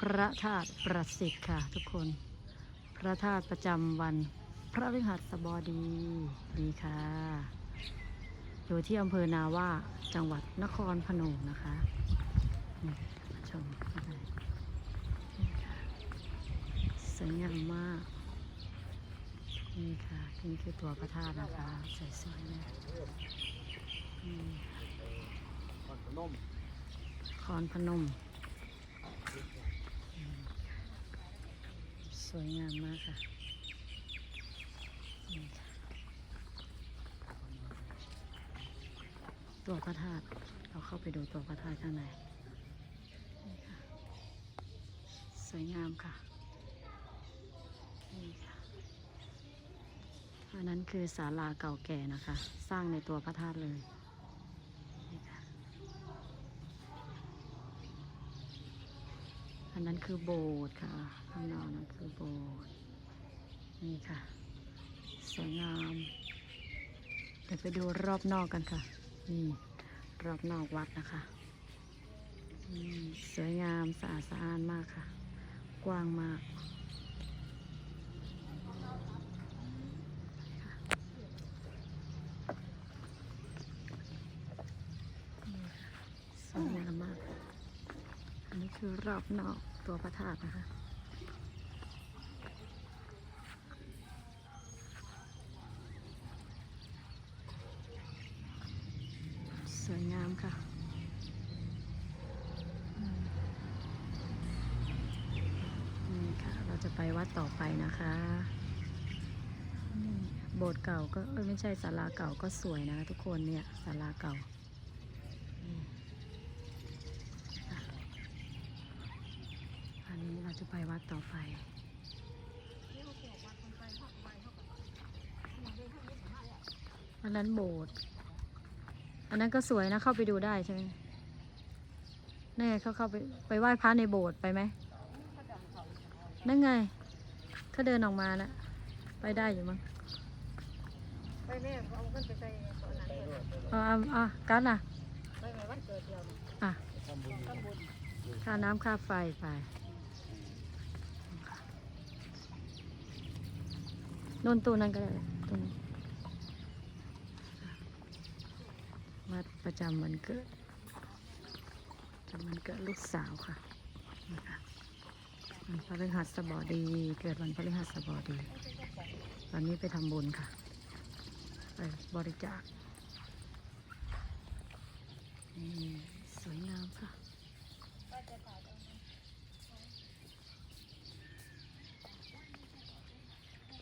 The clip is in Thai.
พระธาตุประสิทธิ์ค่ะทุกคน พระธาตุประจำวัน พระฤหัสบดีดีค่ะ อยู่ที่อำเภอนาว่าจังหวัดนครพนมนะคะนี่มาชมเข้าไปนี่ค่ะสวยงามมาก นี่ค่ะ นี่คือตัวพระธาตุนะคะสวยๆเลยนี่ก่อนพนมคอนพนมอืม สวยงามมากค่ะตัวพระธาตุเราเข้าไปดูตัวพระธาตุข้างในนี่ค่ะ สวยงามค่ะ นี่ค่ะ อันนั้นคือศาลาเก่าแก่นะคะ สร้างในตัวพระธาตุเลย นี่ค่ะ อันนั้นคือโบสถ์ค่ะ ข้างนอกนั้นคือโบ นี่ค่ะ สวยงาม เดี๋ยวไปดูรอบนอกกันค่ะ นี่รอบนอกวัดนะคะสวยงามสะอาดสะอ้านมากค่ะ กว้างมากสวยงามมาก อันนี้คือรอบนอกตัวพระธาตุนะคะ สวยงามค่ะอืมนี่ค่ะ เราจะ ไปวัดต่อไปนะคะโบสถ์เก่าก็ไม่ใช่ศาลาเก่าก็สวยนะทุกคนเนี่ยศาลาเก่าอันนี้เราจะไปวัดต่อไปอันนั้นโบสถ์อันนั้นก็สวยนะเข้าไปดูได้ใช่ไหมนั่เขาเข้าไปไปไหว้พระในโบสถ์ไปไหม นั่นไง เขาเดินออกมานะไปได้อยู่มั้งไปแม่เอาเงินไปใส่ตอนนั้นเลยเอาเอาเอากันอะไปแม่วันเกิดเดียวนี่อะทำบุญทำบุญค่าน้ำค่าไฟไปนนตู้นั้นก็ได้ตรงนี้วัดประจำวันเกิดประจำวันเกิดลูกสาวค่ะนี่ค่ะ วันพฤหัสบดี เกิดวันพฤหัสบดี วันนี้ไปทำบุญค่ะ ไปบริจาคสวยงามค่ะ